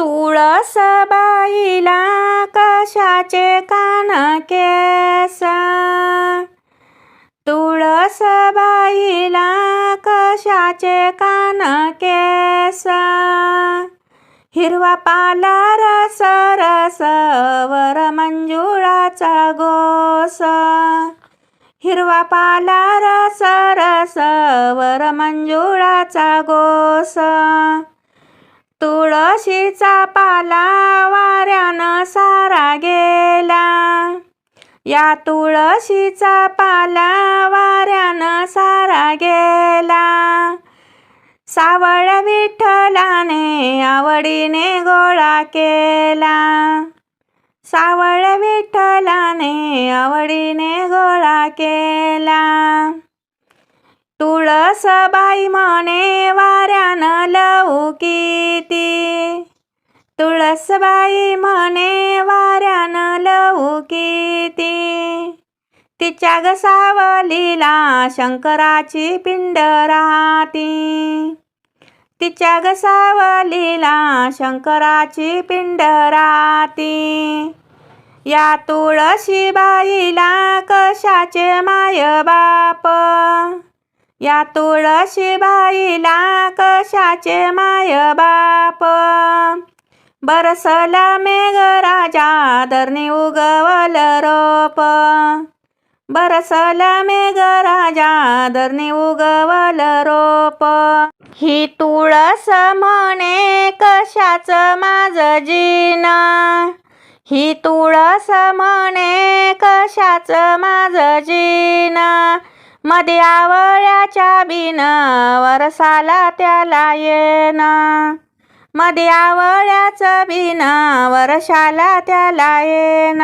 तुळस बाईला कशाचे कान केस? तुळस बाईला कशाचे कान केस? हिरवा पाला रस रस वर मंजुळाचा गोस. हिरवा पाला रस रस वर मंजुळाचा गोस. तुळशीचा पाला वाऱ्यानं सारा गेला. या तुळशीचा पाला वाऱ्यानं सारा गेला. सावळ विठ्ठलाने आवडीने गोळा केला. सावळ विठ्ठलाने आवडीने गोळा केला. तुळस बाई म्हणे वाऱ्यानं लवकी सासबाई म्हणे वाऱ्यानं लवू किती? तिच्या गसावलीला शंकराची पिंड राहती. तिच्या ग सावलीला शंकराची पिंड राहती. या तुळशी बाईला कशाचे माय बाप? या तुळशी बाईला कशाचे माय बाप? बरसला मेघराजा धरणी उगवल रोप. बरसला मेघराजा धरणी उगवल रोप. ही तुळस म्हणे कशाच माझ जीन? ही तुळस म्हणे कशाच माझ जीन? मध्ये आवळ्याच्या बिन वरसाला त्याला येना. मध्यावळ्याच बिना वर्षाला त्याला येन